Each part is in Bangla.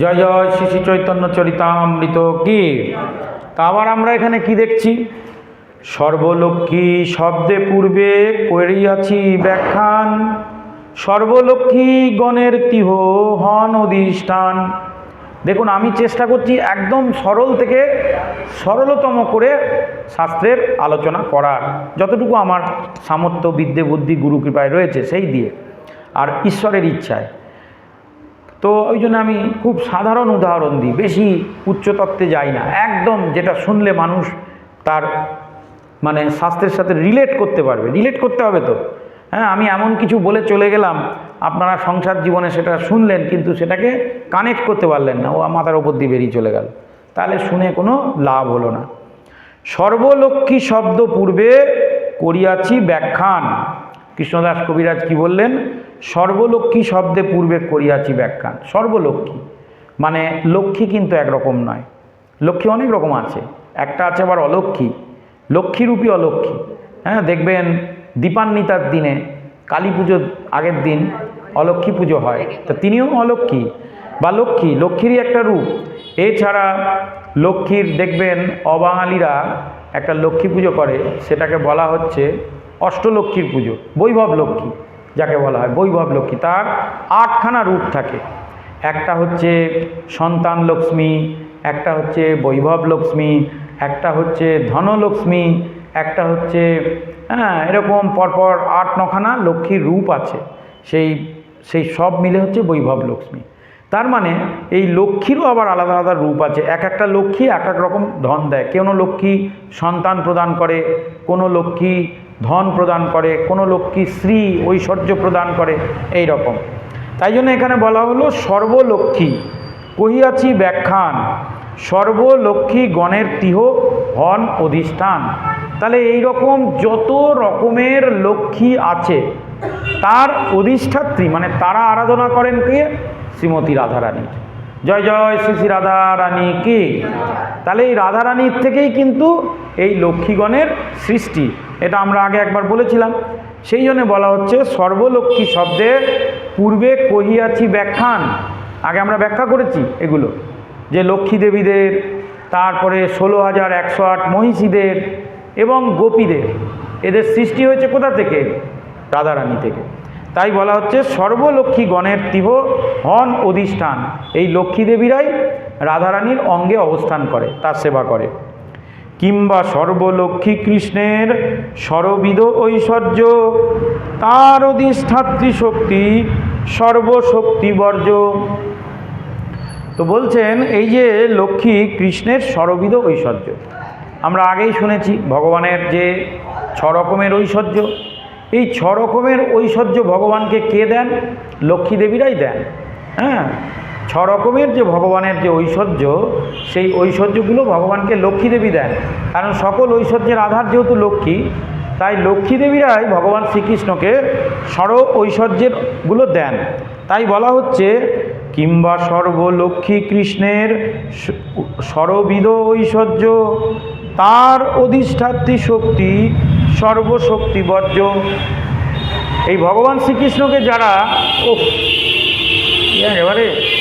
জয় জয় শ্রী চৈতন্য চরিতামৃত কি? তা আবার আমরা এখানে কি দেখছি? সর্বলক্ষ্মী শব্দে পূর্বে করিয়াছি ব্যাখ্যান। সর্বলক্ষ্মী গণের তিহ হন অধিষ্ঠান। দেখুন, আমি চেষ্টা করছি একদম সরল থেকে সরলতম করে শাস্ত্রের আলোচনা করার। যতটুকু আমার সামর্থ্য, বিদ্যে, বুদ্ধি, গুরু কৃপায় রয়েছে, সেই দিয়ে। আর ঈশ্বরের ইচ্ছায়। তো ওই জন্য আমি খুব সাধারণ উদাহরণ দিই, বেশি উচ্চতত্ত্বে যাই না। একদম যেটা শুনলে মানুষ তার মানে স্বাস্থ্যের সাথে রিলেট করতে পারবে। রিলেট করতে হবে তো। হ্যাঁ আমি এমন কিছু বলে চলে গেলাম, আপনারা সংসার জীবনে সেটা শুনলেন কিন্তু সেটাকে কানেক্ট করতে পারলেন না। ও মাথার ওপর দিয়ে বেরিয়ে চলে গেল। তাহলে শুনে কোনো লাভ হলো না। সর্বলক্ষ্মী শব্দ পূর্বে করিয়াছি ব্যাখ্যান। কৃষ্ণদাস কবিরাজ কি বললেন? সর্বলক্ষ্মী শব্দে পূর্বে করিয়াছি ব্যাখ্যান সর্বলক্ষ্মী। মানে লক্ষ্মী কিন্তু একরকম নয়। লক্ষ্মী অনেক রকম আছে। একটা আছে আবার অলক্ষ্মী। লক্ষ্মীরূপী অলক্ষ্মী। হ্যাঁ দেখবেন দীপান্বিতার দিনে কালী পুজোর আগের দিন অলক্ষ্মী পুজো হয়। তা তিনিও অলক্ষ্মী বা লক্ষ্মী। লক্ষ্মীরই একটা রূপ। এছাড়া লক্ষ্মীর দেখবেন অবাঙালিরা একটা লক্ষ্মী পুজো করে। সেটাকে বলা হচ্ছে অষ্টলক্ষ্মীর পুজো, বৈভব লক্ষ্মী, যাকে বলা হয় বৈভব লক্ষ্মী, তার আটখানা রূপ থাকে। একটা হচ্ছে সন্তান লক্ষ্মী, একটা হচ্ছে বৈভব লক্ষ্মী, একটা হচ্ছে ধনলক্ষ্মী একটা হচ্ছে হ্যাঁ এরকম পরপর আট নখানা লক্ষ্মীর রূপ আছে। সেই সেই সব মিলে হচ্ছে বৈভব লক্ষ্মী। তার মানে এই লক্ষ্মীরও আবার আলাদা আলাদা রূপ আছে। এক একটা লক্ষ্মী এক এক রকম ধন দেয়। কোনো লক্ষ্মী সন্তান প্রদান করে, কোনো লক্ষ্মী ধন প্রদান করে, কোনো লক্ষ্মী শ্রী ঐশ্বর্য প্রদান করে? এই রকম। তাই জন্য এখানে বলা হলো সর্বলক্ষ্মী। কহিয়াছি ব্যাখ্যান, সর্বলক্ষ্মী গণের তিহ হন অধিষ্ঠান। তাহলে এই রকম যত রকমের লক্ষ্মী আছে, তার অধিষ্ঠাত্রী মানে তারা আরাধনা করেন কে? শ্রীমতী রাধারানী। জয় জয় শ্রী শ্রী রাধারানী কি? তাহলে এই রাধারানীর থেকেই কিন্তু এই লক্ষ্মীগণের সৃষ্টি। এটা আমরা আগে একবার বলেছিলাম। সেই জন্য বলা হচ্ছে সর্বলক্ষ্মী শব্দে পূর্বে কহিয়াছি ব্যাখ্যান। আগে আমরা ব্যাখ্যা করেছি এগুলো। যে লক্ষ্মী দেবীদের, তারপরে ষোলো হাজার একশো আট মহিষীদের এবং গোপীদের। এদের সৃষ্টি হয়েছে কোথা থেকে? রাধারানী থেকে। তাই বলা হচ্ছে সর্বলক্ষ্মী গণের তীহ হন অধিষ্ঠান। এই লক্ষ্মী দেবীরাই রাধারানীর অঙ্গে অবস্থান করে, তার সেবা করে। কিংবা সর্বলক্ষ্মী কৃষ্ণের সরবিধ ঐশ্বর্য, তার অধিষ্ঠাত্রী শক্তি সর্বশক্তি বর্জ্য তো বলছেন, এই যে লক্ষ্মী কৃষ্ণের সরবিধ ঐশ্বর্য, আমরা আগেই শুনেছি ভগবানের যে ছ রকমের ঐশ্বর্য, এই ছ রকমের ঐশ্বর্য ভগবানকে কে দেন? লক্ষ্মী দেবীরাই দেন। হ্যাঁ? ছ রকমের যে ভগবানের যে ঐশ্বর্য, সেই ঐশ্বর্যগুলো ভগবানকে লক্ষ্মী দেবী দেন। কারণ সকল ঐশ্বর্যের আধার যেহেতু লক্ষ্মী, তাই লক্ষ্মী দেবীরাই ভগবান শ্রীকৃষ্ণকে সর ঐশ্বর্যেরগুলো দেন। তাই বলা হচ্ছে কিংবা সর্বলক্ষ্মী কৃষ্ণের স- সরবিধ ঐশ্বর্য, তার অধিষ্ঠাত্রী শক্তি সর্বশক্তি বর্জ্য এই ভগবান শ্রীকৃষ্ণকে যারা ও এবারে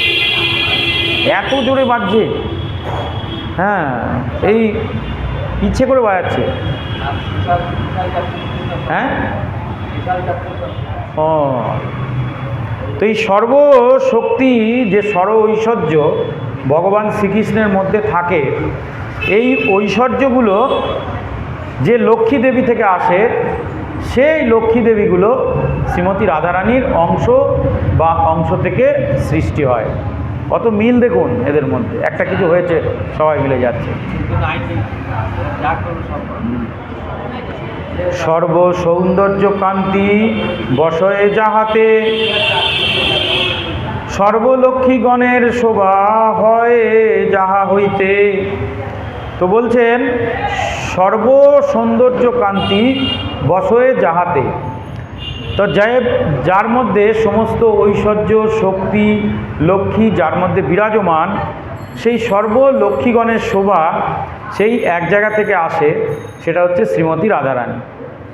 এত জোরে বাজছে। হ্যাঁ এই ইচ্ছে করে বাজাচ্ছে। হ্যাঁ? ও। তো এই সর্বশক্তি যে সর্ব ঐশ্বর্য ভগবান শ্রীকৃষ্ণের মধ্যে থাকে, এই ঐশ্বর্যগুলো যে লক্ষ্মী দেবী থেকে আসে, সেই লক্ষ্মী দেবীগুলো শ্রীমতী রাধারানীর অংশ বা অংশ থেকে সৃষ্টি হয়। কত মিল দেখুন এদের মধ্যে। একটা কিছু হয়েছে, সবাই মিলে যাচ্ছে। সর্ব সৌন্দর্য কান্তি বসয়ে যাহাতে সর্বলক্ষ্মীগণের শোভা হয় যাহা হইতে। তো বলছেন সর্ব সৌন্দর্য কান্তি বসয়ে যাহাতে। তো যাই যার মধ্যে সমস্ত ঐশ্বর্য, শক্তি, লক্ষ্মী, যার মধ্যে বিরাজমান, সেই সর্ব লক্ষ্মীগণের শোভা সেই এক জায়গা থেকে আসে, সেটা হচ্ছে শ্রীমতী রাধারানী।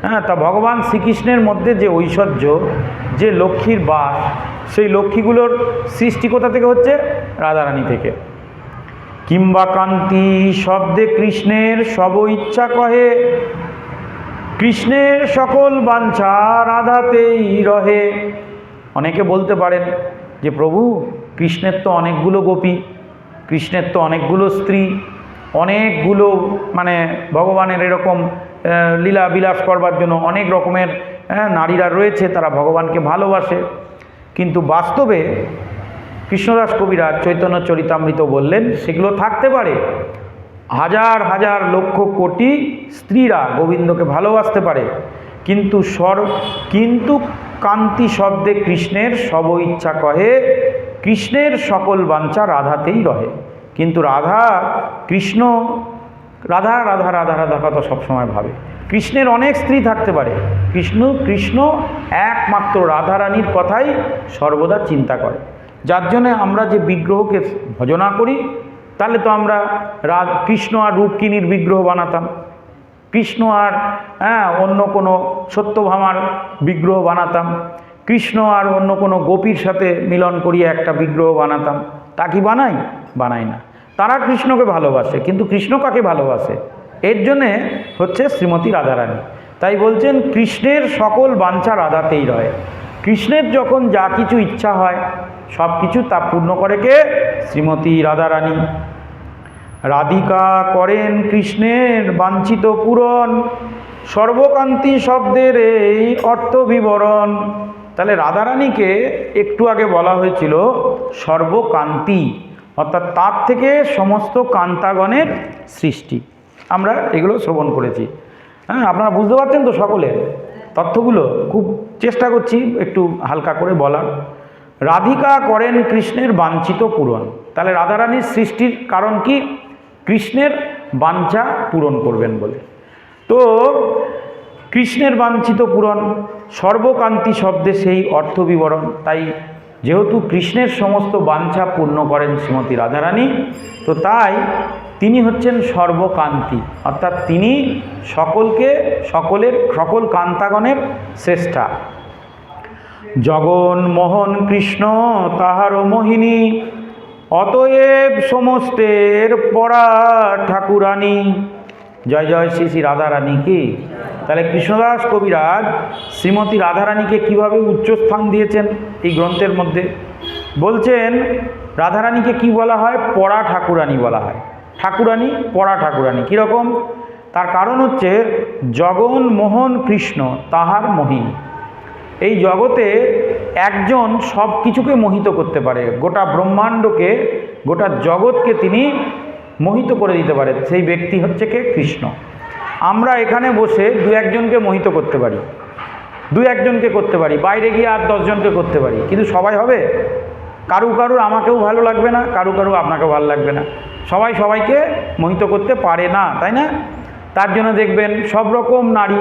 হ্যাঁ তা ভগবান শ্রীকৃষ্ণের মধ্যে যে ঐশ্বর্য, যে লক্ষ্মীর বাস, সেই লক্ষ্মীগুলোর সৃষ্টি কোথা থেকে হচ্ছে? রাধারানী থেকে। কিংবা কান্তি শব্দে কৃষ্ণের সব ইচ্ছা কহে কৃষ্ণের সকল বাঞ্ছা রাধাতেই রহে। অনেকে বলতে পারেন যে প্রভু কৃষ্ণের তো অনেকগুলো গোপী কৃষ্ণের তো অনেকগুলো স্ত্রী অনেকগুলো মানে ভগবানের এরকম লীলা বিলাস করবার জন্য অনেক রকমের হ্যাঁ, নারীরা রয়েছে তারা ভগবানকে ভালোবাসে। কিন্তু বাস্তবে কৃষ্ণদাস কবিরাজ চৈতন্য চরিতামৃত বললেন সেগুলো থাকতে পারে। হাজার হাজার লক্ষ কোটি স্ত্রীরা গোবিন্দকে ভালোবাসতে পারে। কিন্তু সর, কিন্তু কান্তি শব্দে কৃষ্ণের সব ইচ্ছা কহে, কৃষ্ণের সকল বাঞ্ছা রাধাতেই রহে। কিন্তু রাধা, কৃষ্ণ, রাধা রাধা রাধা রাধা কথা সবসময় ভাবে। কৃষ্ণের অনেক স্ত্রী থাকতে পারে। কৃষ্ণ কৃষ্ণ একমাত্র রাধারানীর কথাই সর্বদা চিন্তা করে। যার জন্যে আমরা যে বিগ্রহকে ভজনা করি তাহলে তো আমরা রা কৃষ্ণ আর রূপকিনীর বিগ্রহ বানাতাম। কৃষ্ণ আর হ্যাঁ অন্য কোনো সত্যভামার বিগ্রহ বানাতাম। কৃষ্ণ আর অন্য কোনো গোপীর সাথে মিলন করিয়ে একটা বিগ্রহ বানাতাম। তা কি বানাই বানাই না। তারা কৃষ্ণকে ভালোবাসে, কিন্তু কৃষ্ণ কাকে ভালোবাসে? এর জন্যে হচ্ছে শ্রীমতী রাধারানী। তাই বলছেন, কৃষ্ণের সকল বাঞ্ছা রাধাতেই রয়। কৃষ্ণের যখন যা কিছু ইচ্ছা হয় সব কিছু তা পূর্ণ করে কে? শ্রীমতী রাধারানী। রাধিকা করেন কৃষ্ণের বাঞ্ছিত পূরণ। সর্বকান্তি শব্দের এই অর্থ বিবরণ। তাহলে রাধারানীকে একটু আগে বলা হয়েছিল সর্বকান্তি, অর্থাৎ তার থেকে সমস্ত কান্তাগণের সৃষ্টি। আমরা এগুলো শ্রবণ করেছি। হ্যাঁ আপনারা বুঝতে পারছেন তো সকলে? তথ্যগুলো খুব চেষ্টা করছি একটু হালকা করে বলার। রাধিকা করেন কৃষ্ণের বাঞ্ছিত পূরণ। তাহলে রাধারানীর সৃষ্টির কারণ কি? কৃষ্ণের বাঞ্ছা পূরণ করবেন বলে। তো কৃষ্ণের বাঞ্ছিত পূরণ, সর্বকান্তি শব্দে সেই অর্থ বিবরণ তাই যেহেতু কৃষ্ণের সমস্ত বাঞ্ছা পূর্ণ করেন শ্রীমতী রাধারানী, তো তাই তিনি হচ্ছেন সর্বকান্তি। অর্থাৎ তিনি সকলকে, সকলের, সকল কান্তাগণের শ্রেষ্ঠা। জগন মোহন কৃষ্ণ তাহার মোহিনী অতএব সমস্তের পরা ঠাকুরানী। জয় জয় শ্রী শ্রী রাধারানী কি? তাহলে কৃষ্ণদাস কবিরাজ শ্রীমতী রাধারানীকে কীভাবে উচ্চস্থান দিয়েছেন এই গ্রন্থের মধ্যে? বলছেন, রাধারানীকে কি বলা হয়? পরা ঠাকুরানী বলা হয়। ঠাকুরানী পরা ঠাকুরানী। কীরকম? তার কারণ হচ্ছে, জগন মোহন কৃষ্ণ, তাহার মোহিনী। এই জগতে একজন সব কিছুকে মোহিত করতে পারে। গোটা ব্রহ্মাণ্ডকে, গোটা জগৎকে তিনি মোহিত করে দিতে পারে। সেই ব্যক্তি হচ্ছে কে? কৃষ্ণ। আমরা এখানে বসে দু একজনকে মোহিত করতে পারি। দু একজনকে করতে পারি। বাইরে গিয়ে আর দশজনকে করতে পারি। কিন্তু সবাই হবে? কারু কারু আমাকেও ভালো লাগবে না, কারু কারু আপনাকেও ভালো লাগবে না। সবাই সবাইকে মোহিত করতে পারে না, তাই না? তার জন্য দেখবেন সব রকম নারী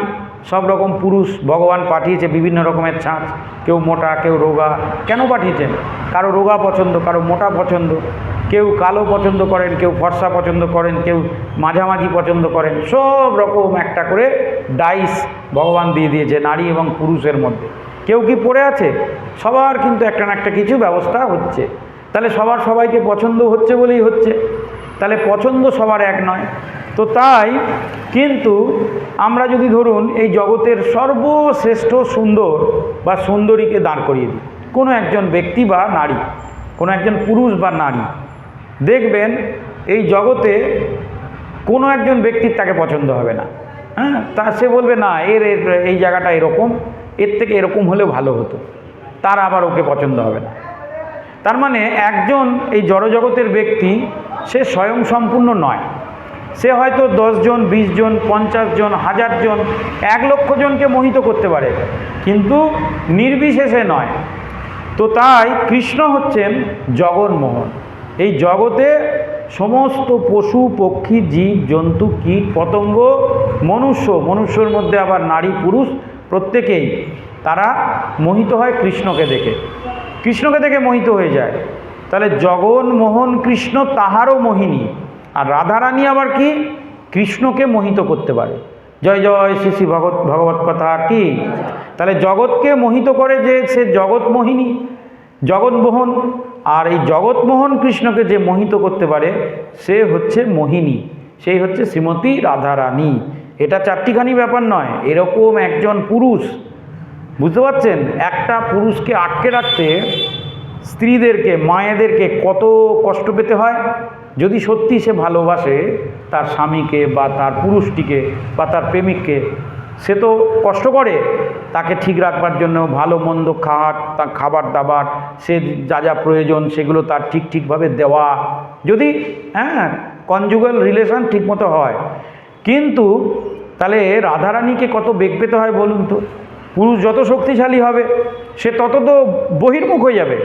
সব রকম পুরুষ ভগবান পাঠিয়েছে বিভিন্ন রকমের ছাঁচ। কেউ মোটা, কেউ রোগা। কেন পাঠিয়েছেন? কারও রোগা পছন্দ, কারও মোটা পছন্দ। কেউ কালো পছন্দ করেন, কেউ ফর্সা পছন্দ করেন, কেউ মাঝামাঝি পছন্দ করেন। সব রকম একটা করে ডাইস ভগবান দিয়ে দিয়েছে নারী এবং পুরুষের মধ্যে। কেউ কি পড়ে আছে? সবার কিন্তু একটা না একটা কিছু ব্যবস্থা হচ্ছে। তাহলে সবার সবাইকে পছন্দ হচ্ছে বলেই হচ্ছে। তাহলে পছন্দ সবার এক নয়। তো তাই কিন্তু আমরা যদি ধরুন এই জগতের সর্বশ্রেষ্ঠ সুন্দর বা সুন্দরীকে দাঁড় করিয়ে দিই, কোনো একজন ব্যক্তি বা নারী, কোনো একজন পুরুষ বা নারী, দেখবেন এই জগতে কোনো একজন ব্যক্তির তাকে পছন্দ হবে না। হ্যাঁ? তা সে বলবে, না, এর এর, এই জায়গাটা এরকম, এর থেকে এরকম হলে ভালো হতো। তার আবার ওকে পছন্দ হবে না। তার মানে একজন এই জড়জগতের ব্যক্তি সে স্বয়ং সম্পূর্ণ নয়। সে হয়তো দশজন বিশ জন পঞ্চাশ জন হাজার জন এক লক্ষ জনকে মোহিত করতে পারে। কিন্তু নির্বিশেষে নয়। তো তাই কৃষ্ণ হচ্ছেন জগন্মোহন। এই জগতে সমস্ত পশু, পক্ষী, জীব, জন্তু, কীট, পতঙ্গ, মনুষ্য, মনুষ্যর মধ্যে আবার নারী, পুরুষ প্রত্যেকেই তারা মোহিত হয় কৃষ্ণকে দেখে। কৃষ্ণকে দেখে মোহিত হয়ে যায়। তাহলে জগন্মোহন কৃষ্ণ তাহারও মোহিনী। আর রাধারানী আবার কি? কৃষ্ণকে মোহিত করতে পারে। জয় জয়, শ্রী শ্রী ভগৎ ভগবত কথা কি? তাহলে জগৎকে মোহিত করে যে সে জগৎ মোহিনী জগৎমোহন আর এই জগৎমোহন কৃষ্ণকে যে মোহিত করতে পারে, সে হচ্ছে মোহিনী, সেই হচ্ছে শ্রীমতী রাধারানী। এটা চারটিখানি ব্যাপার নয়, এরকম একজন পুরুষ, বুঝতে পারছেন? একটা পুরুষকে আটকে রাখতে স্ত্রীদেরকে, মায়েদেরকে কত কষ্ট পেতে হয়? যদি সত্যি সে ভালোবাসে তার স্বামীকে বা তার পুরুষটিকে বা তার প্রেমিককে, সে তো কষ্ট করে। তাকে ঠিক রাখবার জন্য ভালো মন্দ খাওয়ার তার খাবার দাবার, সে যা যা প্রয়োজন সেগুলো তার ঠিক ঠিকভাবে দেওয়া। যদি হ্যাঁ কনজুগাল রিলেশন ঠিকমতো হয়। কিন্তু তাহলে রাধারানীকে কত বেগ পেতে হয় বলুন তো? পুরুষ যত শক্তিশালী হবে, সে তত তো বহির্মুখ হয়ে যাবে।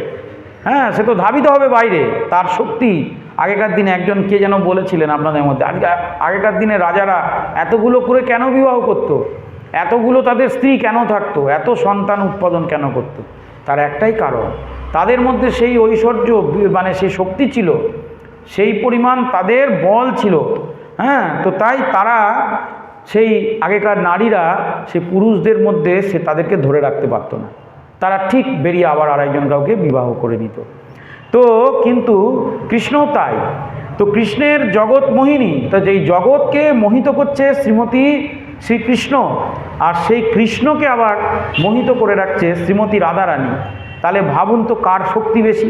হ্যাঁ সে তো ধাবিত হবে বাইরে, তার শক্তি। আগেকার দিনে একজন কে যেন বলেছিলেন আপনাদের মধ্যে আজকে আগেকার দিনে রাজারা এতগুলো করে কেন বিবাহ করত। এতগুলো তাদের স্ত্রী কেন থাকতো এত সন্তান উৎপাদন কেন করত। তার একটাই কারণ, তাদের মধ্যে সেই ঐশ্বর্য মানে সেই শক্তি ছিল, সেই পরিমাণ তাদের বল ছিল হ্যাঁ তো তাই তারা সেই আগেকার নারীরা সে পুরুষদের মধ্যে সে তাদেরকে ধরে রাখতে পারতো না তারা ঠিক বেরিয়ে আবার আরেকজন কাউকে বিবাহ করে নিত তো কিন্তু কৃষ্ণও তাই। তো কৃষ্ণের জগৎ মোহিনী, তো যেই জগৎকে মোহিত করছে শ্রীমতী শ্রীকৃষ্ণ, আর সেই কৃষ্ণকে আবার মোহিত করে রাখছে শ্রীমতী রাধারানী, তাহলে ভাবুন তো কার শক্তি বেশি?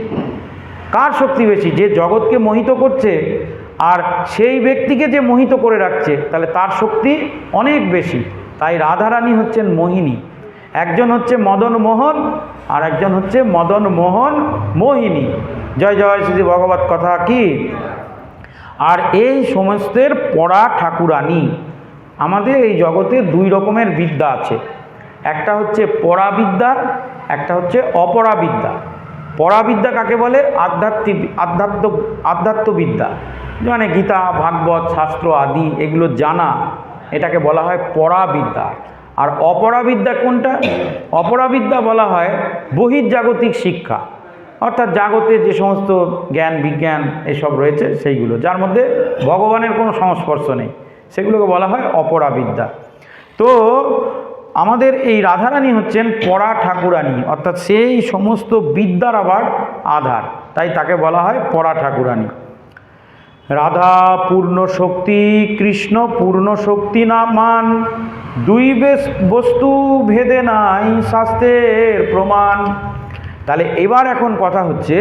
কার শক্তি বেশি? যে জগৎকে মোহিত করছে আর সেই ব্যক্তিকে যে মোহিত করে রাখছে, তাহলে তার শক্তি অনেক বেশি। তাই রাধারানী হচ্ছেন মোহিনী। একজন হচ্ছে মদন মোহন আর একজন হচ্ছে মদন মোহন মোহিনী। জয় জয় শ্রী ভগবত কথা কি? আর এই সমস্তের পড়া ঠাকুরানী। আমাদের এই জগতে দুই রকমের বিদ্যা আছে। একটা হচ্ছে পড়াবিদ্যা একটা হচ্ছে অপরা অপরাবিদ্যা। পরাবিদ্যা কাকে বলে? আধ্যাত্মিক, আধ্যাত্ম, আধ্যাত্মবিদ্যা। মানে গীতা, ভাগবত, শাস্ত্র আদি, এগুলো জানা। এটাকে বলা হয় পরাবিদ্যা। আর অপরাবিদ্যা কোনটা? অপরাবিদ্যা বলা হয় বহির্জাগতিক শিক্ষা। অর্থাৎ জাগতে যে সমস্ত জ্ঞান, বিজ্ঞান এসব রয়েছে সেইগুলো। যার মধ্যে ভগবানের কোনো সংস্পর্শ নেই। সেগুলোকে বলা হয় অপরাবিদ্যা। তো আমাদের এই রাধারানী হচ্ছেন পরা ঠাকুরানী। অর্থাৎ সেই সমস্ত বিদ্যার আবার আধার। তাই তাকে বলা হয় পরা ঠাকুরানী। রাধা পূর্ণ শক্তি, কৃষ্ণ পূর্ণ শক্তি না মান দুই বেশ বস্তু ভেদে নাই শাস্ত্রের প্রমাণ। তাহলে এবার এখন কথা হচ্ছে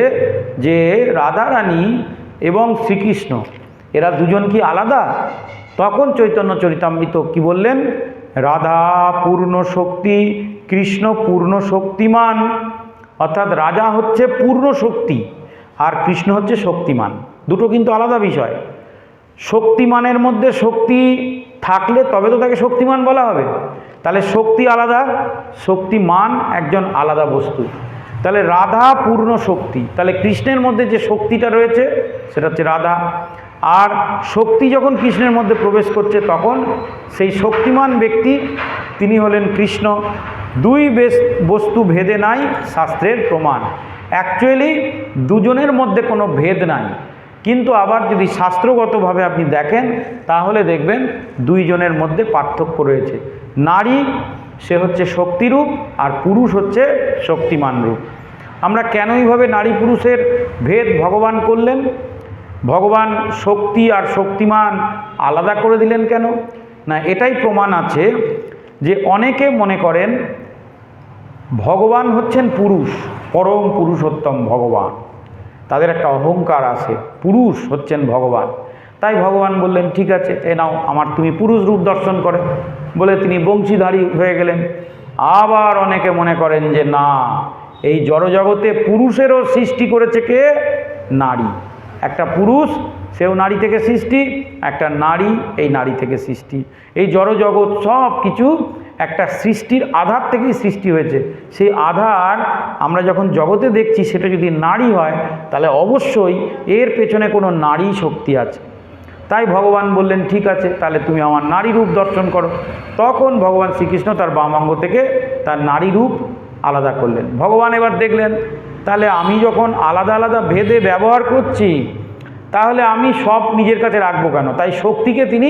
যে রাধা রানী এবং শ্রীকৃষ্ণ, এরা দুজন কি আলাদা? তখন চৈতন্য চরিতামৃত কি বললেন? রাধা পূর্ণ শক্তি, কৃষ্ণ পূর্ণ শক্তিমান। অর্থাৎ রাজা হচ্ছে পূর্ণ শক্তি আর কৃষ্ণ হচ্ছে শক্তিমান। দুটো কিন্তু আলাদা বিষয়। শক্তিমানের মধ্যে শক্তি থাকলে তবে তো তাকে শক্তিমান বলা হবে। তাহলে শক্তি আলাদা, শক্তিমান একজন আলাদা বস্তু। তাহলে রাধা পূর্ণ শক্তি, তাহলে কৃষ্ণের মধ্যে যে শক্তিটা রয়েছে, সেটা হচ্ছে রাধা। আর শক্তি যখন কৃষ্ণের মধ্যে প্রবেশ করছে তখন সেই শক্তিমান ব্যক্তি তিনি হলেন কৃষ্ণ। দুই বস্তু ভেদে নাই শাস্ত্রের প্রমাণ। অ্যাকচুয়ালি দুজনের মধ্যে কোনো ভেদ নাই। কিন্তু আবার যদি শাস্ত্রগতভাবে আপনি দেখেন, তাহলে দেখবেন দুইজনের মধ্যে পার্থক্য রয়েছে। নারী, সে হচ্ছে শক্তিরূপ আর পুরুষ হচ্ছে শক্তিমান রূপ। আমরা কেন এইভাবে নারী পুরুষের ভেদ ভগবান করলেন? ভগবান শক্তি আর শক্তিমান আলাদা করে দিলেন কেন? না, এটাই প্রমাণ আছে যে অনেকে মনে করেন, ভগবান হচ্ছেন পুরুষ, পরম পুরুষোত্তম ভগবান। তাদের একটা অহংকার আছে। পুরুষ হচ্ছেন ভগবান। তাই ভগবান বললেন, ঠিক আছে, এ নাও, আমার তুমি পুরুষ রূপ দর্শন করে। বলে তিনি বংশীধারী হয়ে গেলেন। আবার অনেকে মনে করেন যে, না, এই জড়জগতে পুরুষেরও সৃষ্টি করেছে কে? নারী। একটা পুরুষ, সেও নারী থেকে সৃষ্টি, একটা নারী এই নারী থেকে সৃষ্টি। এই জড়জগৎ সব কিছু একটা সৃষ্টির আধার থেকেই সৃষ্টি হয়েছে। সেই আধার আমরা যখন জগতে দেখছি সেটা যদি নারী হয়, তাহলে অবশ্যই এর পেছনে কোনো নারী শক্তি আছে। তাই ভগবান বললেন, ঠিক আছে, তাহলে তুমি আমার নারী রূপ দর্শন করো। তখন ভগবান শ্রীকৃষ্ণ তার বামাঙ্গ থেকে তার নারী রূপ আলাদা করলেন। ভগবান এবার দেখলেন, তাহলে আমি যখন আলাদা আলাদা ভেদে ব্যবহার করছি, তাহলে আমি সব নিজের কাছে রাখব কেন? তাই শক্তিকে তিনি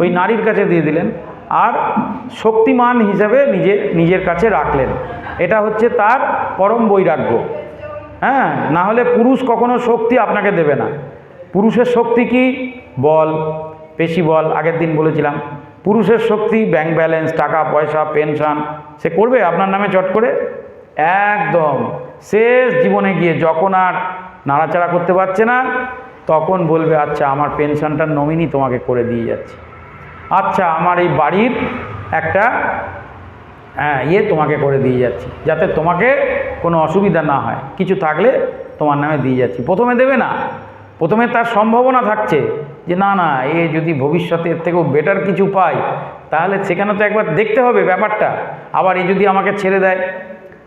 ওই নারীর কাছে দিয়ে দিলেন। আর শক্তিমান হিসাবে নিজে, নিজের কাছে রাখলেন। এটা হচ্ছে তার পরম বৈরাগ্য। হ্যাঁ না হলে পুরুষ কখনো শক্তি আপনাকে দেবে না। পুরুষের শক্তি কি? বল, পেশি বল, আগের দিন বলেছিলাম। পুরুষের শক্তি ব্যাংক ব্যালেন্স টাকা, পয়সা পেনশন সে করবে আপনার নামে চট করে? একদম। শেষ জীবনে গিয়ে যখন আর নাড়াচাড়া করতে পারছে না, তখন বলবে আচ্ছা আমার পেনশনটার নমিনি তোমাকে করে দিয়ে যাচ্ছে। আচ্ছা আমার এই বাড়ির একটা হ্যাঁ ইয়ে তোমাকে করে দিয়ে যাচ্ছি, যাতে তোমাকে কোনো অসুবিধা না হয়। কিছু থাকলে তোমার নামে দিয়ে যাচ্ছি। প্রথমে দেবে না। প্রথমে তার সম্ভাবনা থাকছে যে, না না, এ যদি ভবিষ্যতে এর থেকেও বেটার কিছু পায়, তাহলে সেখানে তো একবার দেখতে হবে ব্যাপারটা। আবার এ যদি আমাকে ছেড়ে দেয়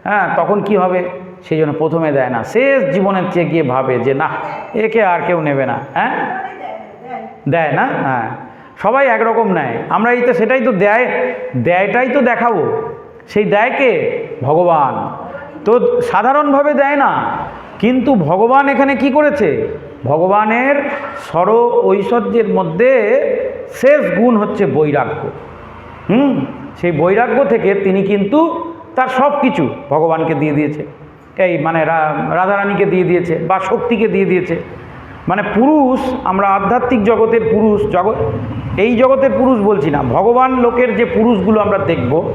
হ্যাঁ তখন কি হবে? সেই জন্য প্রথমে দেয় না। শেষ জীবনের চেয়ে গিয়ে ভাবে যে, না, একে আর কেউ নেবে না। হ্যাঁ? দেয় না? হ্যাঁ। সবাই একরকম নেয় আমরা এই তো সেটাই তো দেয় দেয়টাই তো দেখাবো। সেই দেয়কে ভগবান। তো সাধারণভাবে দেয় না। কিন্তু ভগবান এখানে কি করেছে? ভগবানের সর ঐশ্বর্যের মধ্যে শেষ গুণ হচ্ছে বৈরাগ্য। হুম? সেই বৈরাগ্য থেকে তিনি কিন্তু তার সব কিছু ভগবানকে দিয়ে দিয়েছে। এই মানে রাধারানীকে দিয়ে দিয়েছে বা শক্তিকে দিয়ে দিয়েছে। মানে পুরুষ, আমরা আধ্যাত্মিক জগতের পুরুষ জগৎ এই জগতের পুরুষ বলছি না। ভগবান লোকের যে পুরুষগুলো আমরা দেখব,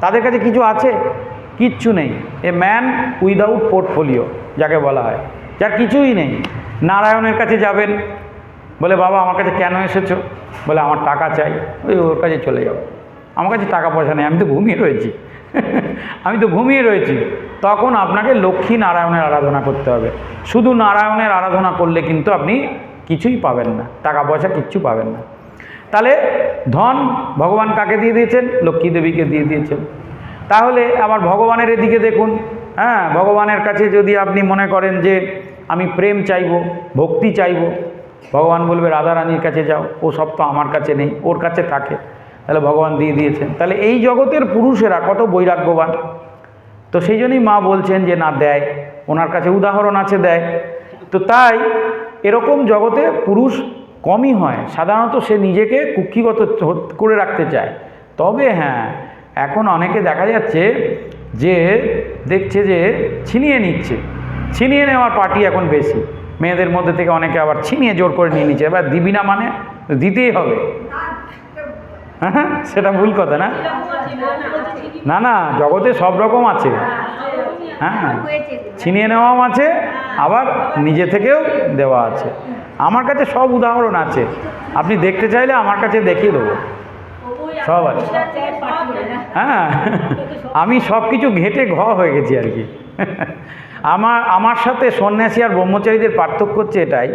তাদের কাছে কিছু আছে? কিচ্ছু নেই। এ ম্যান উইদাউট পোর্টফোলিও যাকে বলা হয়। যার কিছুই নেই। নারায়ণের কাছে যাবেন, বলে, বাবা, আমার কাছে কেন এসেছ? বলে, আমার টাকা চাই। ওই, ওর কাছে চলে যাব। আমার কাছে টাকা পয়সা নেই, আমি তো ঘুমিয়ে রয়েছি। আমি তো ঘুমিয়ে রয়েছি। তখন আপনাকে লক্ষ্মী নারায়ণের আরাধনা করতে হবে। শুধু নারায়ণের আরাধনা করলে কিন্তু আপনি কিছুই পাবেন না টাকা পয়সা কিচ্ছু পাবেন না। তাহলে ধন ভগবান কাকে দিয়ে দিয়েছেন? লক্ষ্মী দেবীকে দিয়ে দিয়েছেন। তাহলে আবার ভগবানের এদিকে দেখুন হ্যাঁ ভগবানের কাছে যদি আপনি মনে করেন যে আমি প্রেম চাইব, ভক্তি চাইব, ভগবান বলবে রাধারানীর কাছে যাও, ও সব তো আমার কাছে নেই, ওর কাছে থাকে। তাহলে ভগবান দিয়ে দিয়েছেন। তাহলে এই জগতের পুরুষেরা কত বৈরাগ্যবান। তো সেই জন্যই মা বলছেন যে, না, দেয়। ওনার কাছে উদাহরণ আছে, দেয়। তো তাই এরকম জগতে পুরুষ কমই হয়। সাধারণত সে নিজেকে কুক্ষিগত করে রাখতে চায়। তবে হ্যাঁ এখন অনেকে দেখা যাচ্ছে যে, দেখছে যে, ছিনিয়ে নিচ্ছে। ছিনিয়ে নেওয়ার পার্টি এখন বেশি। মেয়েদের মধ্যে থেকে অনেকে আবার ছিনিয়ে জোর করে নিয়ে নিচ্ছে। এবার দিবি না মানে দিতেই হবে। হ্যাঁ সেটা ভুল কথা না? না না, জগতে সব রকম আছে। হ্যাঁ ছিনিয়ে নেওয়াও আছে, আবার নিজে থেকেও দেওয়া আছে। আমার কাছে সব উদাহরণ আছে। আপনি দেখতে চাইলে আমার কাছে দেখিয়ে দেবো। সব আছে। হ্যাঁ আমি সব কিছু ঘেটে ঘ হয়ে গেছি আর কি। আমার আমার সাথে সন্ন্যাসী আর ব্রহ্মচারীদের পার্থক্য হচ্ছে এটাই,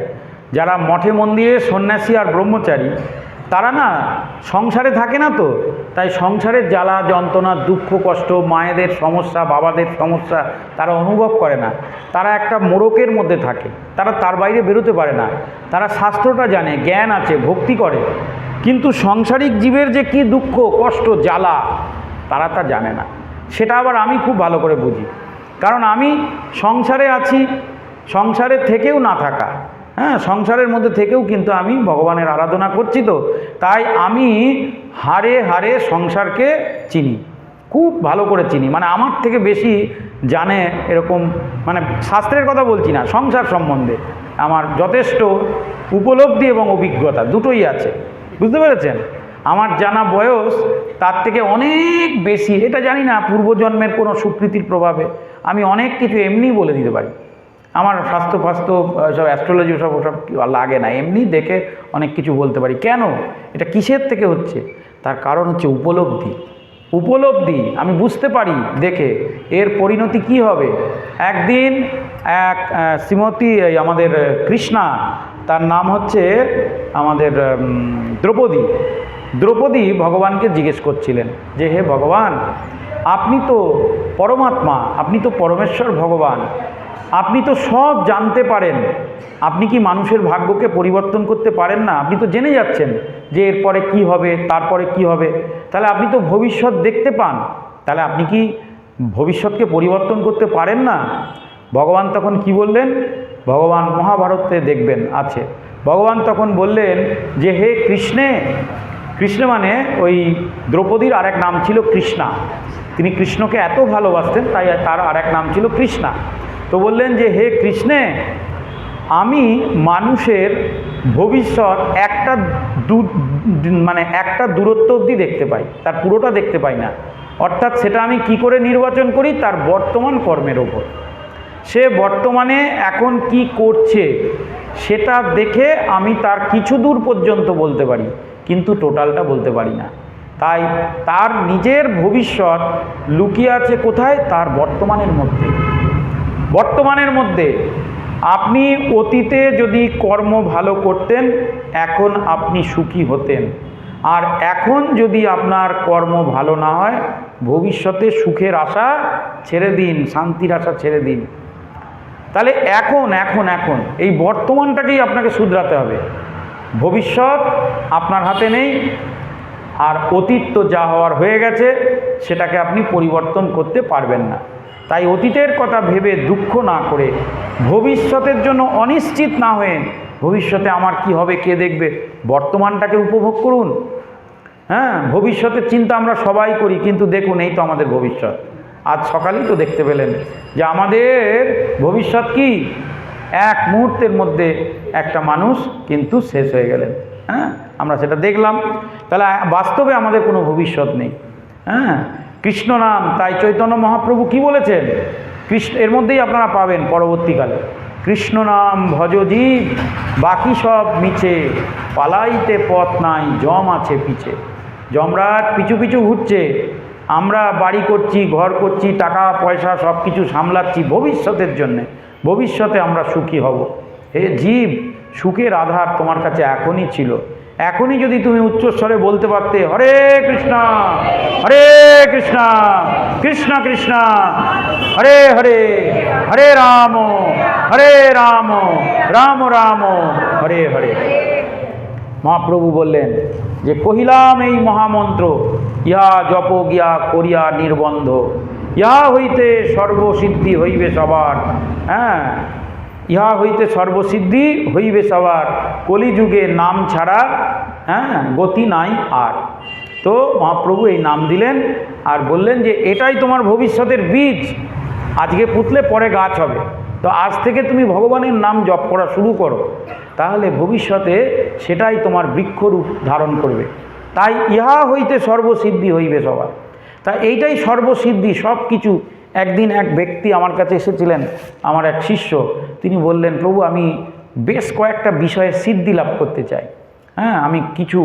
যারা মঠে মন্দিরে সন্ন্যাসী আর ব্রহ্মচারী তারা না সংসারে থাকে না তো, তাই সংসারের জ্বালা, যন্ত্রণা, দুঃখ, কষ্ট, মায়েদের সমস্যা, বাবাদের সমস্যা তারা অনুভব করে না। তারা একটা মোড়কের মধ্যে থাকে, তারা তার বাইরে বেরোতে পারে না। তারা শাস্ত্রটা জানে, জ্ঞান আছে, ভক্তি করে। কিন্তু সংসারিক জীবের যে কি দুঃখ, কষ্ট, জ্বালা, তারা তা জানে না। সেটা আবার আমি খুব ভালো করে বুঝি। কারণ আমি সংসারে আছি সংসারের থেকেও না থাকা। হ্যাঁ সংসারের মধ্যে থেকেও কিন্তু আমি ভগবানের আরাধনা করছি তো। তাই আমি হারে হারে সংসারকে চিনি, খুব ভালো করে চিনি। মানে আমার থেকে বেশি জানে এরকম মানে শাস্ত্রের কথা বলছি না, সংসার সম্বন্ধে। আমার যথেষ্ট উপলব্ধি এবং অভিজ্ঞতা, দুটোই আছে। বুঝতে পেরেছেন? আমার জানা বয়স তার থেকে অনেক বেশি। এটা জানি না, পূর্বজন্মের কোনো সুকৃতির প্রভাবে। আমি অনেক কিছু এমনি বলে দিতে পারি। আমার স্বাস্থ্য ফাস্থ্য সব অ্যাস্ট্রোলজি সব ওসব লাগে না। এমনি দেখে অনেক কিছু বলতে পারি। কেন? এটা কিসের থেকে হচ্ছে? তার কারণ হচ্ছে উপলব্ধি। উপলব্ধি, আমি বুঝতে পারি দেখে। এর পরিণতি কি হবে? একদিন এক শ্রীমতী আমাদের কৃষ্ণা, তার নাম হচ্ছে আমাদের দ্রৌপদী। দ্রৌপদী ভগবানকে জিজ্ঞেস করছিলেন যে, হে ভগবান, আপনি তো পরমাত্মা, আপনি তো পরমেশ্বর ভগবান আপনি তো সব জানতে পারেন। আপনি কি মানুষের ভাগ্যকে পরিবর্তন করতে পারেন না? আপনি তো জেনে যাচ্ছেন যে এরপরে কি হবে, তারপরে কি হবে। তাহলে আপনি তো ভবিষ্যৎ দেখতে পান। তাহলে আপনি কি ভবিষ্যৎকে পরিবর্তন করতে পারেন না? ভগবান তখন কি বললেন? ভগবান মহাভারতে দেখবেন, আছে। ভগবান তখন বললেন যে, হে কৃষ্ণে, কৃষ্ণ মানে ওই দ্রৌপদীর আরেক নাম ছিল কৃষ্ণা। তিনি কৃষ্ণকে এত ভালোবাসতেন, তাই তার আরেক নাম ছিল কৃষ্ণা। তো বললেন যে, হে কৃষ্ণে, আমি মানুষের ভবিষ্যৎ একটা দু মানে একটা দূরত্ব অবধি দেখতে পাই, তার পুরোটা দেখতে পাই না। অর্থাৎ সেটা আমি কি করে নির্বাচন করি? তার বর্তমান কর্মের ওপর। সে বর্তমানে এখন কি করছে, সেটা দেখে আমি তার কিছু দূর পর্যন্ত বলতে পারি, কিন্তু টোটালটা বলতে পারি না। তাই তার নিজের ভবিষ্যৎ লুকিয়ে আছে কোথায়? তার বর্তমানের মধ্যে। বর্তমানের মধ্যে আপনি অতীতে যদি কর্ম ভালো করতেন, এখন আপনি সুখী হতেন। আর এখন যদি আপনার কর্ম ভালো না হয়, ভবিষ্যতে সুখের আশা ছেড়ে দিন, শান্তির আশা ছেড়ে দিন। তাহলে এখন এখন এখন, এই বর্তমানটাকেই আপনাকে শুধরাতে হবে। ভবিষ্যৎ আপনার হাতে নেই, আর অতীত তো যা হওয়ার হয়ে গেছে, সেটাকে আপনি পরিবর্তন করতে পারবেন না। তাই অতীতের কথা ভেবে দুঃখ না করে, ভবিষ্যতের জন্য অনিশ্চিত না হয়ে ভবিষ্যতে আমার কি হবে, কে দেখবে? বর্তমানটাকে উপভোগ করুন। হ্যাঁ ভবিষ্যতের চিন্তা আমরা সবাই করি, কিন্তু দেখুন, এই তো আমাদের ভবিষ্যৎ। আজ সকালেই তো দেখতে পেলেন যে আমাদের ভবিষ্যৎ কি? এক মুহূর্তের মধ্যে একটা মানুষ কিন্তু শেষ হয়ে গেলেন। হ্যাঁ আমরা সেটা দেখলাম। তাহলে বাস্তবে আমাদের কোনো ভবিষ্যৎ নেই। হ্যাঁ কৃষ্ণ নাম, তাই চৈতন্য মহাপ্রভু কি বলেছেন? কৃষ্ণ, এর মধ্যেই আপনারা পাবেন পরবর্তীকালে। কৃষ্ণ নাম ভজজীব বাকি সব মিছে, পালাইতে পথ নাই, জম আছে পিছে। জমরাট পিছু পিছু ঘুরছে, আমরা বাড়ি করছি, ঘর করছি, টাকা, পয়সা সব কিছু সামলাচ্ছি ভবিষ্যতের জন্যে। ভবিষ্যতে আমরা সুখী হব। হে জীব, সুখের আধার তোমার কাছে এখনই ছিল। এখনই যদি তুমি উচ্চস্বরে বলতে পারতে, হরে কৃষ্ণ হরে কৃষ্ণ কৃষ্ণ কৃষ্ণ, হরে হরে হরে রাম হরে রাম রাম রাম, হরে হরে। মহাপ্রভু বললেন, যে কহিলাম এই মহামন্ত্র, ইহা জপ গিয়া করিয়া নির্বন্ধ। ইহা হইতে সর্বসিদ্ধি হইবে সবার। হ্যাঁ ইহা হইতে সর্বসিদ্ধি হইবে সবার। কলিযুগে নাম ছাড়া হ্যাঁ গতি নাই আর। তো মহাপ্রভু এই নাম দিলেন আর বললেন যে, এটাই তোমার ভবিষ্যতের বীজ। আজকে পুতলে পরে গাছ হবে। তো আজ থেকে তুমি ভগবানের নাম জপ করা শুরু করো। তাহলে ভবিষ্যতে সেটাই তোমার বৃক্ষরূপ ধারণ করবে। তাই ইহা হইতে সর্বসিদ্ধি হইবে সবার। তা এইটাই সর্বসিদ্ধি সব কিছু একদিন এক ব্যক্তি আমার কাছে এসেছিলেন, আমার এক শিষ্য। তিনি বললেন, প্রভু, আমি বেশ কয়েকটা বিষয়ে সিদ্ধি লাভ করতে চাই। হ্যাঁ আমি কিছু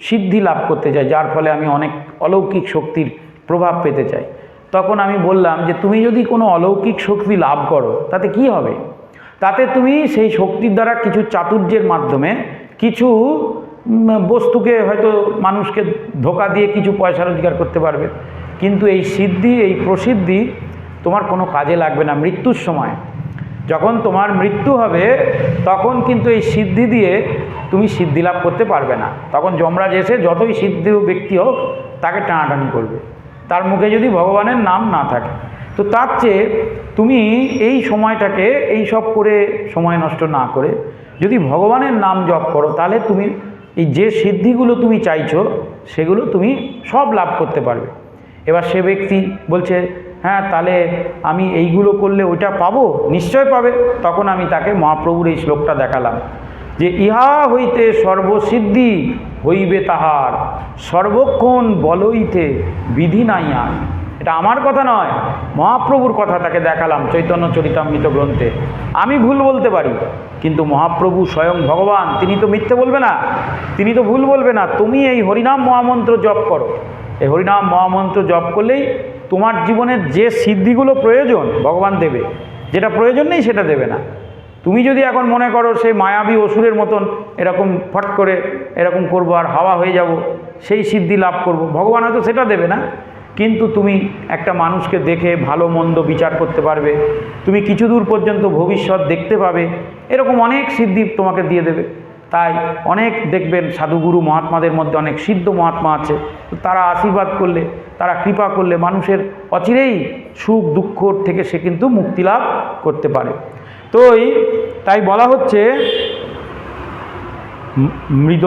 সিদ্ধি লাভ করতে চাই, যার ফলে আমি অনেক অলৌকিক শক্তির প্রভাব পেতে চাই। তখন আমি বললাম যে, তুমি যদি কোনো অলৌকিক শক্তি লাভ করো, তাতে কি হবে? তাতে তুমি সেই শক্তির দ্বারা কিছু চাতুর্যের মাধ্যমে কিছু বস্তুকে হয়তো মানুষকে ধোকা দিয়ে কিছু পয়সা রোজগার করতে পারবে। কিন্তু এই সিদ্ধি, এই প্রসিদ্ধি তোমার কোনো কাজে লাগবে না মৃত্যুর সময়। যখন তোমার মৃত্যু হবে, তখন কিন্তু এই সিদ্ধি দিয়ে তুমি সিদ্ধি লাভ করতে পারবে না। তখন যমরাজ এসে যতই সিদ্ধি ব্যক্তি হোক, তাকে টানাটানি করবে। তার মুখে যদি ভগবানের নাম না থাকে, তো তার চেয়ে তুমি এই সময়টাকে, এই সব করে সময় নষ্ট না করে যদি ভগবানের নাম জপ করো, তাহলে তুমি এই যে সিদ্ধিগুলো তুমি চাইছো, সেগুলো তুমি সব লাভ করতে পারবে। এবার সে ব্যক্তি বলছে হ্যাঁ তাহলে আমি এইগুলো করলে ওইটা পাবো? নিশ্চয় পাবে। তখন আমি তাকে মহাপ্রভুর এই শ্লোকটা দেখালাম। যে ইহা হইতে সর্বসিদ্ধি হইবে তাহার। সর্বক্ষণ বলইতে বিধি নাই আর। এটা আমার কথা নয়, মহাপ্রভুর কথা তাকে দেখালাম চৈতন্য চরিতামৃত গ্রন্থে। আমি ভুল বলতে পারি, কিন্তু মহাপ্রভু স্বয়ং ভগবান, তিনি তো মিথ্যে বলবে না। তিনি তো ভুল বলবে না। তুমি এই হরিনাম মহামন্ত্র জপ করো। এই হরিনাম মহামন্ত্র জপ করলেই তোমার জীবনের যে সিদ্ধিগুলো প্রয়োজন, ভগবান দেবে। যেটা প্রয়োজন নেই সেটা দেবে না। তুমি যদি এখন মনে করো সেই মায়াবী অসুরের মতন এরকম ফট করে এরকম করব আর হাওয়া হয়ে যাব, সেই সিদ্ধি লাভ করব, ভগবান হয়তো সেটা দেবে না। কিন্তু তুমি একটা মানুষকে দেখে ভালো মন্দ বিচার করতে পারবে। তুমি কিছু দূর পর্যন্ত ভবিষ্যৎ দেখতে পাবে। এরকম অনেক সিদ্ধি তোমাকে দিয়ে দেবে। তাই অনেক দেখবেন সাধুগুরু মহাত্মাদের মধ্যে অনেক সিদ্ধ মহাত্মা আছে। তারা আশীর্বাদ করলে, তারা কৃপা করলে মানুষের অচিরেই সুখ দুঃখ থেকে সে কিন্তু মুক্তি লাভ করতে পারে। তো তাই বলা হচ্ছে মৃদ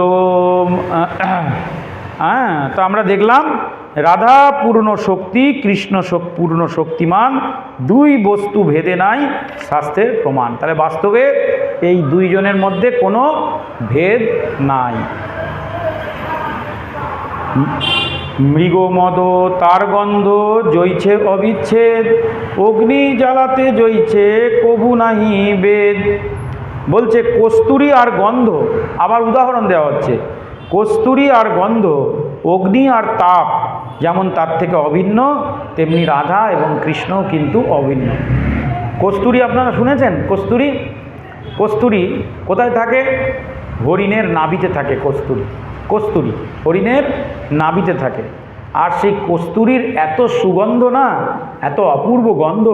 হ্যাঁ তো আমরা দেখলাম রাধা পূর্ণ শক্তি, কৃষ্ণ পূর্ণ শক্তিমান, দুই বস্তু ভেদে নাই শাস্ত্রের প্রমাণ। তাহলে বাস্তবে এই দুইজনের মধ্যে কোনো ভেদ নাই। মৃগমদ তার গন্ধ জইছে অবিচ্ছেদ, অগ্নি জ্বালাতে জইছে কবু নাহি বেদ। বলছে, কস্তুরি আর গন্ধ, আবার উদাহরণ দেওয়া হচ্ছে, কস্তুরি আর গন্ধ, অগ্নি আর তাপ যেমন তার থেকে অভিন্ন, তেমনি রাধা এবং কৃষ্ণও কিন্তু অভিন্ন। কস্তুরি আপনারা শুনেছেন? কস্তুরি? কস্তুরি কোথায় থাকে? হরিণের নাভিতে থাকে কস্তুরি। কস্তুরি, হরিণের নাভিতে থাকে। আর সেই কস্তুরির এত সুগন্ধ না, এত অপূর্ব গন্ধ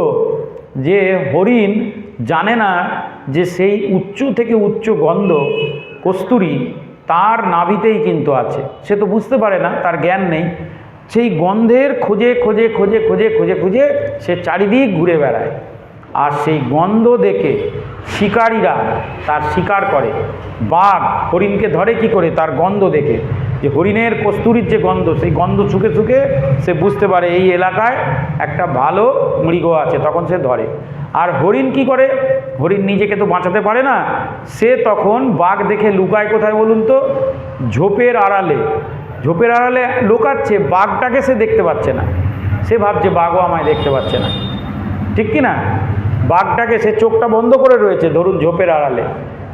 যে হরিণ জানে না যে সেই উচ্চ থেকে উচ্চ গন্ধ কস্তুরি তার নাভিতেই কিন্তু আছে। সে তো বুঝতে পারে না, তার জ্ঞান নেই। সেই গন্ধের খোঁজে খোঁজে খোঁজে খোঁজে, খুঁজে খুঁজে সে চারিদিক ঘুরে বেড়ায়। আর সেই গন্ধ দেখে শিকারীরা তার শিকার করে। বাঘ হরিণকে ধরে কি করে? তার গন্ধ দেখে। যে হরিণের কস্তুরির যে গন্ধ, সেই গন্ধ শুকে শুকে সে বুঝতে পারে এই এলাকায় একটা ভালো মৃগ আছে, তখন সে ধরে। আর হরিণ কি করে? হরিণ নিজেকে তো বাঁচাতে পারে না। সে তখন বাঘ দেখে লুকায় কোথায় বলুন তো? ঝোপের আড়ালে। ঝোপের আড়ালে লুকাচ্ছে, বাঘটাকে সে দেখতে পাচ্ছে না। সে ভাবছে বাঘও আমায় দেখতে পাচ্ছে না। ঠিক কি না? বাঘটাকে সে চোখটা বন্ধ করে রয়েছে, ধরুন ঝোপের আড়ালে।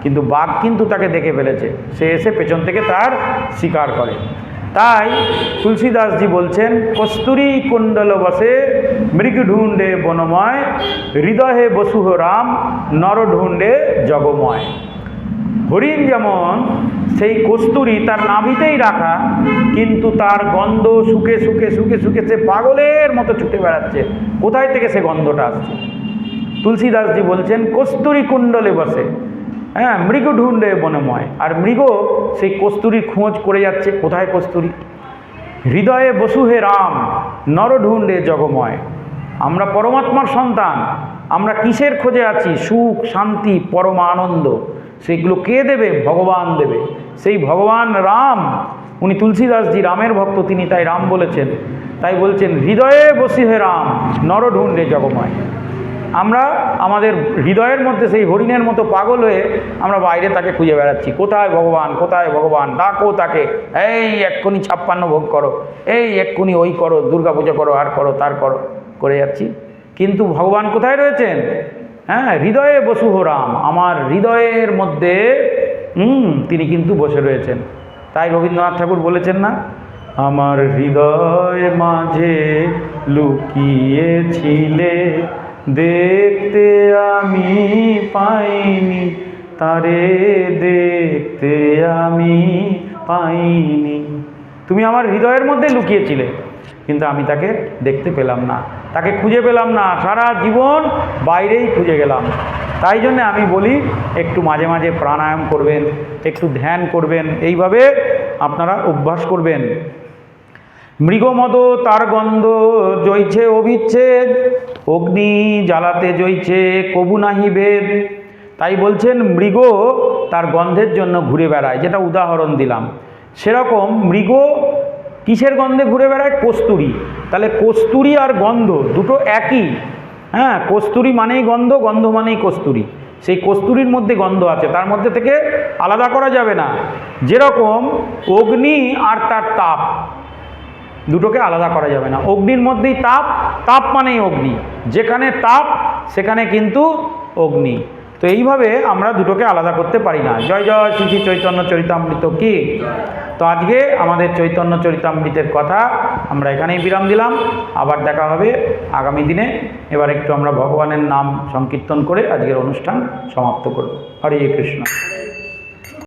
কিন্তু বাঘ কিন্তু তাকে দেখে ফেলেছে। সে এসে পেছন থেকে তার শিকার করে। তাই তুলসীদাসজি বলছেন, কস্তুরী কুণ্ডল বসে মৃগ ঢুন্ডে বনময়, হৃদয়ে বসুহ রাম নর ঢুন্ডে জগময়। হরিণ যেমন সেই কস্তুরি তার নাভিতেই রাখা, কিন্তু তার গন্ধ শুকে শুকে শুকে শুকে সে পাগলের মতো ছুটে বেড়াচ্ছে। কোথায় থেকে সে গন্ধটা আসছে? তুলসীদাসজি বলছেন, কস্তুরি কুণ্ডলে বসে। হ্যাঁ মৃগ ঢুন্ডে বনময়। আর মৃগ সেই কস্তুরির খোঁজ করে যাচ্ছে। কোথায় কস্তুরি? হৃদয়ে বসু হে রাম নর ঢুন্ডে জগময়। আমরা পরমাত্মার সন্তান, আমরা কিসের খোঁজে আছি? সুখ, শান্তি, পরম আনন্দ। সেগুলো কে দেবে? ভগবান দেবে। সেই ভগবান রাম, উনি তুলসীদাসজি রামের ভক্ত, তিনি তাই রাম বলেছেন। তাই বলছেন, হৃদয়ে বসি হে রাম নর ঢুন্ডে জগময়। আমরা আমাদের হৃদয়ের মধ্যে সেই হরিণের মতো পাগল হয়ে আমরা বাইরে তাকে খুঁজে বেড়াচ্ছি। কোথায় ভগবান? কোথায় ভগবান? ডাকো তাকে। এই এক্ষুনি ছাপ্পান্ন ভোগ করো। এই এক্ষুনি ওই করো। দুর্গা পুজো করো, আর করো, তার করো। করে যাচ্ছি। কিন্তু ভগবান কোথায় রয়েছেন? হ্যাঁ হৃদয়ে বসু রাম। আমার হৃদয়ের মধ্যে তিনি কিন্তু বসে রয়েছেন। তাই রবীন্দ্রনাথ ঠাকুর বলেছেন না, আমার হৃদয় মাঝে লুকিয়েছিলে, দেখতে আমি পাইনি, তারে দেখতে আমি পাইনি। তুমি আমার হৃদয়ের মধ্যে লুকিয়েছিলে। কিন্তু আমি তাকে দেখতে পেলাম না। তাকে খুঁজে পেলাম না। সারা জীবন বাইরেই খুঁজে গেলাম। তাই জন্য আমি বলি, একটু মাঝে মাঝে প্রাণায়াম করবেন, একটু ধ্যান করবেন, এইভাবে আপনারা অভ্যাস করবেন। মৃগমদ তার গন্ধ জইছে অবিচ্ছেদ অগ্নি জ্বালাতে জইছে কবু নাহি ভেদ তাই বলছেন, মৃগ তার গন্ধের জন্য ঘুরে বেড়ায়। যেটা উদাহরণ দিলাম। সেরকম মৃগ কিসের গন্ধে ঘুরে বেড়ায়? কস্তুরি। তাহলে কস্তুরি আর গন্ধ দুটো একই। হ্যাঁ কস্তুরি মানেই গন্ধ গন্ধ মানেই কস্তুরি। সেই কস্তুরির মধ্যে গন্ধ আছে, তার মধ্যে থেকে আলাদা করা যাবে না। যেরকম অগ্নি আর তার তাপ, দুটোকে আলাদা করা যাবে না। অগ্নির মধ্যেই তাপ তাপ মানেই অগ্নি। যেখানে তাপ, সেখানে কিন্তু অগ্নি। তো এইভাবে আমরা দুটোকে আলাদা করতে পারি না। জয় জয়, শ্রী শ্রী চৈতন্য চরিতামৃত কি? তো আজকে আমাদের চৈতন্য চরিতামৃতের কথা আমরা এখানেই বিরাম দিলাম। আবার দেখা হবে আগামী দিনে। এবার একটু আমরা ভগবানের নাম সংকীর্তন করে আজকের অনুষ্ঠান সমাপ্ত করব। হরে কৃষ্ণ।